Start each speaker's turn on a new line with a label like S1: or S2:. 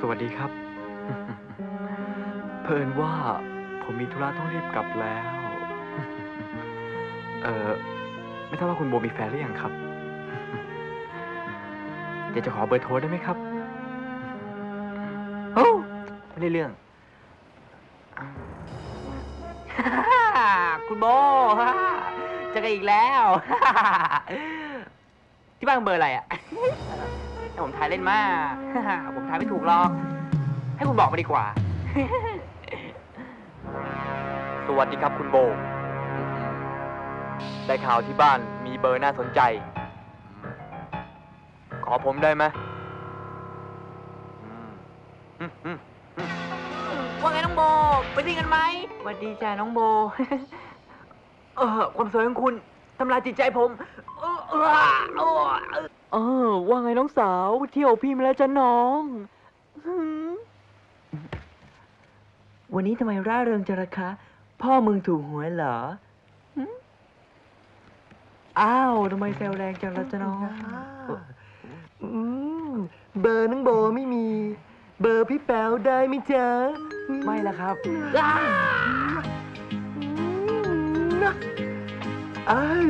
S1: สวัสดีครับ เพิ่นว่าผมมีธุระต้องรีบกลับแล้ว เออไม่ทราบว่าคุณโบมีแฟนหรือยังครับเดี๋ยวจะขอเบอร์โทรได้ไหมครับ โอ้ไม่ได้เรื่อง คุณโบเจอกันอีกแล้ว ที่บ้านเบอร์อะไรอะ ให้ผมทายเล่นมาก ผมทายไม่ถูกหรอก ให้คุณบอกมาดีกว่า สวัสดีครับคุณโบ ได้ข่าวที่บ้านมีเบอร์น่าสนใจ ขอผมได้ไหมอืมอืมอืมว่าไงน้องโบ ไปดิ้งกันไหมสวัสดีจ้าน้องโบ เออความสวยของคุณทำลายจิตใจผมเออเออเออเออว่าไงน้องสาว เที่ยวพี่มาแล้วจ้ะน้องหืมวันนี้ทำไมร่าเริงจังล่ะคะ พ่อมึงถูกหวยเหรอหืมอ้าวทำไมแซวแรงจังล่ะจ้ะน้อง
S2: อืมเบอร์น้องโบไม่มี เบอร์พี่แป๋วได้ไหมจ๊ะ
S1: ไม่ละครับ
S2: อ้าว